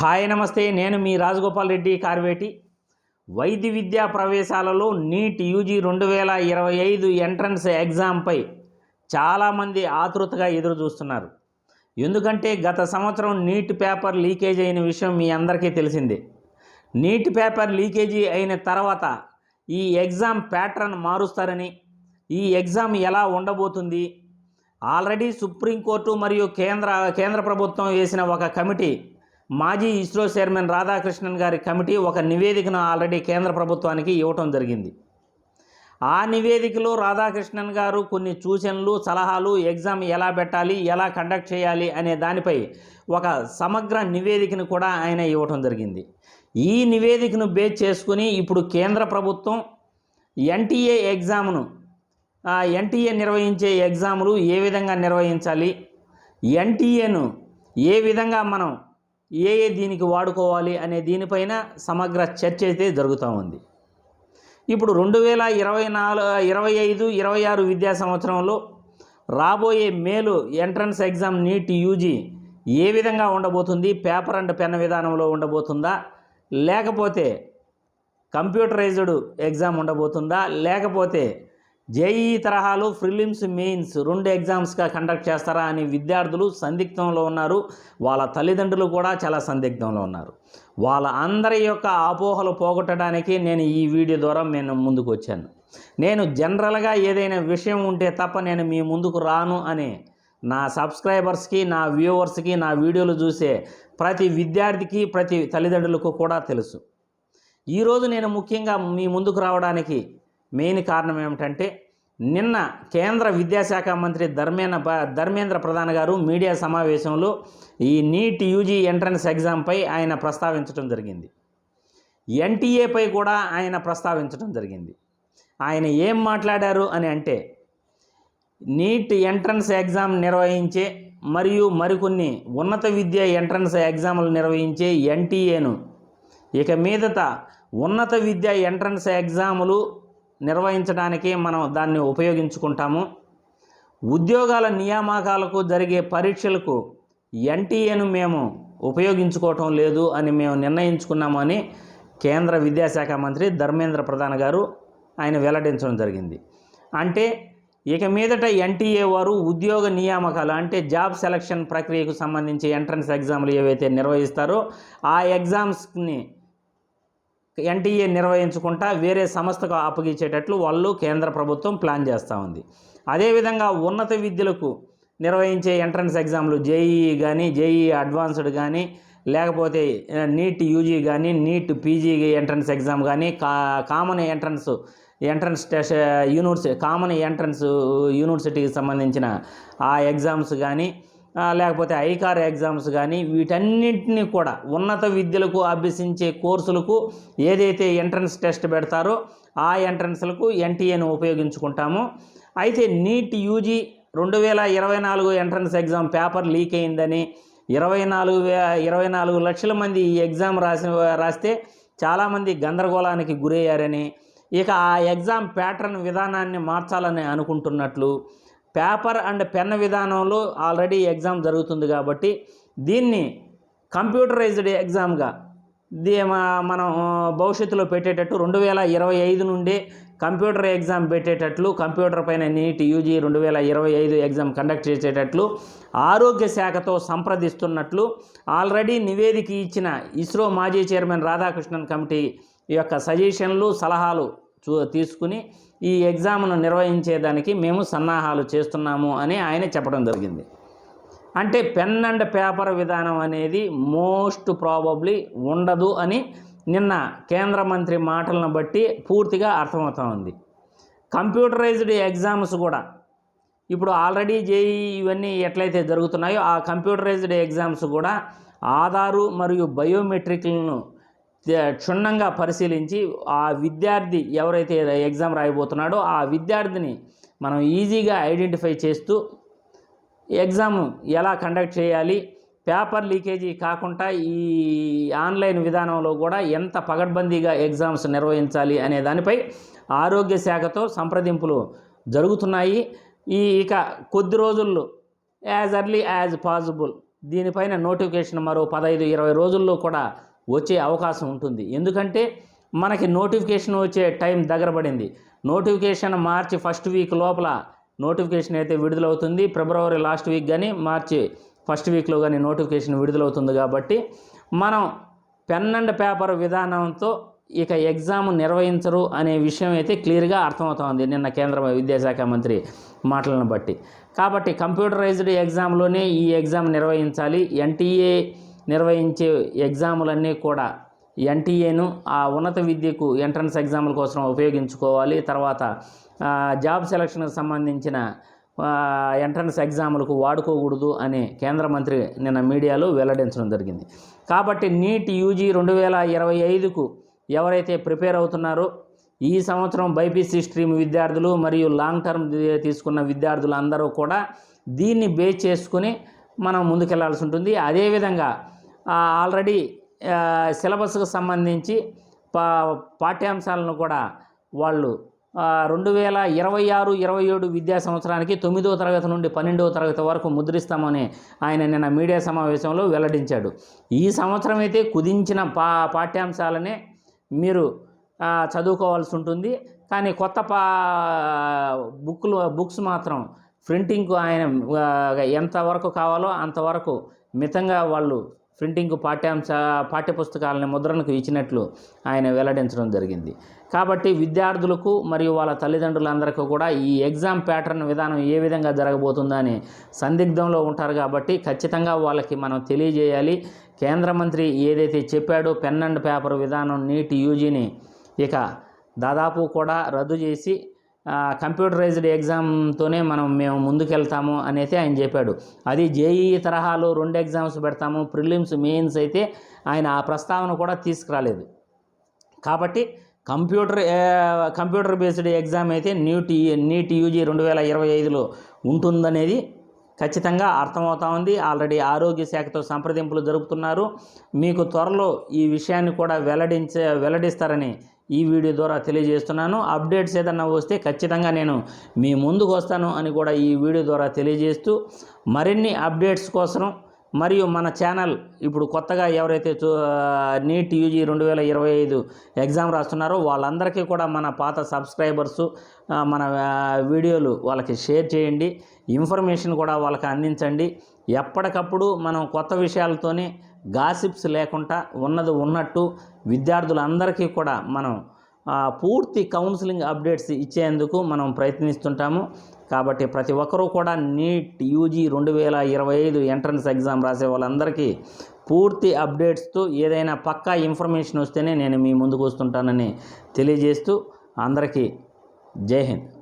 Hi నమస్తే. నేను మీ రాజగోపాల్ రెడ్డి కార్వేటి. వైద్య విద్యా ప్రవేశాలలో నీట్ యూజీ రెండు వేల ఇరవై ఐదు ఎంట్రన్స్ ఎగ్జామ్పై చాలామంది ఆతృతగా ఎదురు చూస్తున్నారు. ఎందుకంటే గత సంవత్సరం నీట్ పేపర్ లీకేజ్ అయిన విషయం మీ అందరికీ తెలిసిందే. నీట్ పేపర్ లీకేజీ అయిన తర్వాత ఈ ఎగ్జామ్ ప్యాటర్న్ మారుస్తారని ఈ ఎగ్జామ్ ఎలా ఉండబోతుంది? ఆల్రెడీ సుప్రీంకోర్టు మరియు కేంద్ర కేంద్ర ప్రభుత్వం వేసిన ఒక కమిటీ మాజీ ఇస్రో చైర్మన్ రాధాకృష్ణన్ గారి కమిటీ ఒక నివేదికను ఆల్రెడీ కేంద్ర ప్రభుత్వానికి ఇవ్వటం జరిగింది. ఆ నివేదికలో రాధాకృష్ణన్ గారు కొన్ని సూచనలు సలహాలు ఎగ్జామ్ ఎలా పెట్టాలి ఎలా కండక్ట్ చేయాలి అనే దానిపై ఒక సమగ్ర నివేదికను కూడా ఆయన ఇవ్వటం జరిగింది. ఈ నివేదికను బేస్ చేసుకుని ఇప్పుడు కేంద్ర ప్రభుత్వం ఎన్టీఏ ఎగ్జామ్ను ఎన్టీఏ నిర్వహించే ఎగ్జాములు ఏ విధంగా నిర్వహించాలి ఎన్టీఏను ఏ విధంగా మనం ఏ ఏ దీనికి వాడుకోవాలి అనే దీనిపైన సమగ్ర చర్చ అయితే జరుగుతూ ఉంది. ఇప్పుడు రెండు వేల ఇరవై నాలుగు ఇరవై ఐదు ఇరవై ఆరు విద్యా సంవత్సరంలో రాబోయే మేలు ఎంట్రన్స్ ఎగ్జామ్ నీట్ యూజీ ఏ విధంగా ఉండబోతుంది? పేపర్ అండ్ పెన్ విధానంలో ఉండబోతుందా? లేకపోతే కంప్యూటరైజ్డ్ ఎగ్జామ్ ఉండబోతుందా? లేకపోతే జేఈ తరహాలు ప్రిలిమ్స్ మెయిన్స్ రెండు ఎగ్జామ్స్గా కండక్ట్ చేస్తారా అని విద్యార్థులు సందిగ్ధంలో ఉన్నారు. వాళ్ళ తల్లిదండ్రులు కూడా చాలా సందిగ్ధంలో ఉన్నారు. వాళ్ళ అందరి యొక్క అపోహలు పోగొట్టడానికి నేను ఈ వీడియో ద్వారా నేను ముందుకు వచ్చాను. నేను జనరల్గా ఏదైనా విషయం ఉంటే తప్ప నేను మీ ముందుకు రాను అని నా సబ్స్క్రైబర్స్కి నా వ్యూవర్స్కి నా వీడియోలు చూసే ప్రతి విద్యార్థికి ప్రతి తల్లిదండ్రులకు కూడా తెలుసు. ఈరోజు నేను ముఖ్యంగా మీ ముందుకు రావడానికి మెయిన్ కారణం ఏమిటంటే నిన్న కేంద్ర విద్యాశాఖ మంత్రి ధర్మేంద్ర ధర్మేంద్ర ప్రధాన్ గారు మీడియా సమావేశంలో ఈ నీట్ యూజీ ఎంట్రన్స్ ఎగ్జామ్పై ఆయన ప్రస్తావించడం జరిగింది. ఎన్టీఏపై కూడా ఆయన ప్రస్తావించడం జరిగింది. ఆయన ఏం మాట్లాడారు అని అంటే నీట్ ఎంట్రన్స్ ఎగ్జామ్ నిర్వహించే మరియు మరికొన్ని ఉన్నత విద్య ఎంట్రన్స్ ఎగ్జామ్లు నిర్వహించే ఎన్టీఏను ఇక మీదట ఉన్నత విద్య ఎంట్రన్స్ ఎగ్జాములు నిర్వహించడానికి మనం దాన్ని ఉపయోగించుకుంటాము. ఉద్యోగాల నియామకాలకు జరిగే పరీక్షలకు ఎన్టీఏను మేము ఉపయోగించుకోవటం లేదు అని మేము నిర్ణయించుకున్నామని కేంద్ర విద్యాశాఖ మంత్రి ధర్మేంద్ర ప్రధాన్ గారు ఆయన వెల్లడించడం జరిగింది. అంటే ఇక మీదట ఎన్టీఏ వారు ఉద్యోగ నియామకాలు అంటే జాబ్ సెలక్షన్ ప్రక్రియకు సంబంధించి ఎంట్రన్స్ ఎగ్జామ్లు ఏవైతే నిర్వహిస్తారో ఆ ఎగ్జామ్స్ని ఎన్టీఏ నిర్వహించుకుంటా వేరే సంస్థకు అప్పగించేటట్లు వాళ్ళు కేంద్ర ప్రభుత్వం ప్లాన్ చేస్తూ ఉంది. అదేవిధంగా ఉన్నత విద్యలకు నిర్వహించే ఎంట్రన్స్ ఎగ్జామ్లు జేఈఈ కానీ జేఈఈ అడ్వాన్స్డ్ కానీ లేకపోతే నీట్ యూజీ కానీ నీట్ పీజీ ఎంట్రన్స్ ఎగ్జామ్ కానీ కా common entrance entrance test university common entrance యూనివర్సిటీకి సంబంధించిన ఆ ఎగ్జామ్స్ కానీ లేకపోతే ఐకార్ ఎగ్జామ్స్ కానీ వీటన్నింటినీ కూడా ఉన్నత విద్యలకు అభ్యసించే కోర్సులకు ఏదైతే ఎంట్రన్స్ టెస్ట్ పెడతారో ఆ ఎంట్రన్స్లకు ఎన్టీఏను ఉపయోగించుకుంటాము. అయితే నీట్ యూజీ రెండు వేల ఇరవై నాలుగు ఎంట్రన్స్ ఎగ్జామ్ పేపర్ లీక్ అయిందని ఇరవై నాలుగు వే ఇరవై నాలుగు లక్షల మంది ఈ ఎగ్జామ్ రాసిన రాస్తే చాలామంది గందరగోళానికి గురయ్యారని. ఇక ఆ ఎగ్జామ్ ప్యాటర్న్ విధానాన్ని మార్చాలని అనుకుంటున్నట్లు పేపర్ అండ్ పెన్ విధానంలో ఆల్రెడీ ఎగ్జామ్ జరుగుతుంది కాబట్టి దీన్ని కంప్యూటరైజ్డ్ ఎగ్జామ్గా దీ మనం భవిష్యత్తులో పెట్టేటట్టు రెండు వేల ఇరవై ఐదు నుండి కంప్యూటర్ ఎగ్జామ్ పెట్టేటట్లు కంప్యూటర్ పైన నీట్ యూజీ రెండు వేల ఇరవై ఐదు ఎగ్జామ్ కండక్ట్ చేసేటట్లు ఆరోగ్య శాఖతో సంప్రదిస్తున్నట్లు ఆల్రెడీ నివేదిక ఇచ్చిన ఇస్రో మాజీ చైర్మన్ రాధాకృష్ణన్ కమిటీ యొక్క సజెషన్లు సలహాలు చూ తీసుకుని ఈ ఎగ్జామ్ను నిర్వహించేదానికి మేము సన్నాహాలు చేస్తున్నాము అని ఆయన చెప్పడం జరిగింది. అంటే పెన్ అండ్ పేపర్ విధానం అనేది మోస్ట్ ప్రాబబ్లీ ఉండదు అని నిన్న కేంద్ర మంత్రి మాటలను బట్టి పూర్తిగా అర్థమవుతా ఉంది. కంప్యూటరైజ్డ్ ఎగ్జామ్స్ కూడా ఇప్పుడు ఆల్రెడీ జేఈ ఇవన్నీ ఎట్లయితే జరుగుతున్నాయో ఆ కంప్యూటరైజ్డ్ ఎగ్జామ్స్ కూడా ఆధారు మరియు బయోమెట్రిక్లను క్షుణ్ణంగా పరిశీలించి ఆ విద్యార్థి ఎవరైతే ఎగ్జామ్ రాయబోతున్నాడో ఆ విద్యార్థిని మనం ఈజీగా ఐడెంటిఫై చేస్తూ ఎగ్జామ్ ఎలా కండక్ట్ చేయాలి పేపర్ లీకేజీ కాకుండా ఈ ఆన్లైన్ విధానంలో కూడా ఎంత పగడ్బందీగా ఎగ్జామ్స్ నిర్వహించాలి అనే దానిపై ఆరోగ్య శాఖతో సంప్రదింపులు జరుగుతున్నాయి. ఈ ఇక కొద్ది రోజుల్లో యాజ్ ఎర్లీ యాజ్ పాసిబుల్ దీనిపైన నోటిఫికేషన్ మరో పదహైదు ఇరవై రోజుల్లో కూడా వచ్చే అవకాశం ఉంటుంది. ఎందుకంటే మనకి నోటిఫికేషన్ వచ్చే టైం దగ్గర పడింది. నోటిఫికేషన్ మార్చి ఫస్ట్ వీక్ లోపల నోటిఫికేషన్ అయితే విడుదలవుతుంది. ఫిబ్రవరి లాస్ట్ వీక్ కానీ మార్చి ఫస్ట్ వీక్లో కానీ నోటిఫికేషన్ విడుదలవుతుంది కాబట్టి మనం పెన్ అండ్ పేపర్ విధానంతో ఇక ఎగ్జామ్ నిర్వహించరు అనే విషయం అయితే క్లియర్గా అర్థమవుతోంది నిన్న కేంద్ర విద్యాశాఖ మంత్రి మాటలను బట్టి. కాబట్టి కంప్యూటరైజ్డ్ ఎగ్జామ్లోనే ఈ ఎగ్జామ్ నిర్వహించాలి. ఎన్టీఏ నిర్వహించే ఎగ్జాములన్నీ కూడా ఎన్టీఏను ఆ ఉన్నత విద్యకు ఎంట్రన్స్ ఎగ్జాముల కోసం ఉపయోగించుకోవాలి. తర్వాత జాబ్ సెలక్షన్కి సంబంధించిన ఎంట్రన్స్ ఎగ్జాములకు వాడుకోకూడదు అని కేంద్ర మంత్రి నిన్న మీడియాలో వెల్లడించడం జరిగింది. కాబట్టి నీట్ యూజీ రెండు వేల ఇరవై ఐదుకు ఎవరైతే ప్రిపేర్ అవుతున్నారో ఈ సంవత్సరం బైపీసీ స్ట్రీమ్ విద్యార్థులు మరియు లాంగ్ టర్మ్ తీసుకున్న విద్యార్థులు అందరూ కూడా దీన్ని బేస్ చేసుకుని మనం ముందుకెళ్ళాల్సి ఉంటుంది. అదేవిధంగా ఆల్రెడీ సిలబస్కు సంబంధించి పా పాఠ్యాంశాలను కూడా వాళ్ళు రెండు వేల ఇరవై ఆరు ఇరవై ఏడు విద్యా సంవత్సరానికి తొమ్మిదవ తరగతి నుండి పన్నెండవ తరగతి వరకు ముద్రిస్తామని ఆయన నిన్న మీడియా సమావేశంలో వెల్లడించాడు. ఈ సంవత్సరం అయితే కుదించిన పా పాఠ్యాంశాలనే మీరు చదువుకోవాల్సి ఉంటుంది. కానీ కొత్త పా బుక్లు బుక్స్ మాత్రం ప్రింటింగ్కు ఆయన ఎంతవరకు కావాలో అంతవరకు మితంగా వాళ్ళు ప్రింటింగ్ పాఠ్యాంశ పాఠ్యపుస్తకాలని ముద్రణకు ఇచ్చినట్లు ఆయన వెల్లడించడం జరిగింది. కాబట్టి విద్యార్థులకు మరియు వాళ్ళ తల్లిదండ్రులందరికీ కూడా ఈ ఎగ్జామ్ ప్యాటర్న్ విధానం ఏ విధంగా జరగబోతుందని సందిగ్ధంలో ఉంటారు కాబట్టి ఖచ్చితంగా వాళ్ళకి మనం తెలియజేయాలి. కేంద్ర మంత్రి ఏదైతే చెప్పాడో పెన్ అండ్ పేపర్ విధానం నీట్ యూజీని ఇక దాదాపు కూడా రద్దు చేసి కంప్యూటరైజ్డ్ ఎగ్జామ్తోనే మనం మేము ముందుకెళ్తాము అనేది ఆయన చెప్పాడు. అది జేఈ తరహాలో రెండు ఎగ్జామ్స్ పెడతాము ప్రిలిమ్స్ మెయిన్స్ అయితే ఆయన ఆ ప్రస్తావన కూడా తీసుకురాలేదు. కాబట్టి కంప్యూటర్ కంప్యూటర్ బేస్డ్ ఎగ్జామ్ అయితే నీట్ నీట్ యూజీ రెండు వేల ఇరవై ఐదులో ఉంటుందనేది ఖచ్చితంగా అర్థమవుతా ఉంది. ఆల్రెడీ ఆరోగ్య శాఖతో సంప్రదింపులు జరుపుతున్నారు. మీకు త్వరలో ఈ విషయాన్ని కూడా వెల్లడించే వెల్లడిస్తారని ఈ వీడియో ద్వారా తెలియజేస్తున్నాను. అప్డేట్స్ ఏదన్నా వస్తే ఖచ్చితంగా నేను మీ ముందుకు వస్తాను అని కూడా ఈ వీడియో ద్వారా తెలియజేస్తూ మరిన్ని అప్డేట్స్ కోసం మరియు మన ఛానల్ ఇప్పుడు కొత్తగా ఎవరైతే చూ నీట్ యూజీ రెండు వేల ఇరవై ఐదు ఎగ్జామ్ రాస్తున్నారో వాళ్ళందరికీ కూడా మన పాత సబ్స్క్రైబర్సు మన వీడియోలు వాళ్ళకి షేర్ చేయండి. ఇన్ఫర్మేషన్ కూడా వాళ్ళకి అందించండి. ఎప్పటికప్పుడు మనం కొత్త విషయాలతోనే గాసిప్స్ లేకుండా ఉన్నది ఉన్నట్టు విద్యార్థులందరికీ కూడా మనం పూర్తి కౌన్సిలింగ్ అప్డేట్స్ ఇచ్చేందుకు మనం ప్రయత్నిస్తుంటాము. కాబట్టి ప్రతి ఒక్కరూ కూడా నీట్ యూజీ రెండు వేల ఇరవై ఐదు ఎంట్రన్స్ ఎగ్జామ్ రాసే వాళ్ళందరికీ పూర్తి అప్డేట్స్తో ఏదైనా పక్కా ఇన్ఫర్మేషన్ వస్తేనే నేను మీ ముందుకు వస్తుంటానని తెలియజేస్తూ అందరికీ జై హింద్.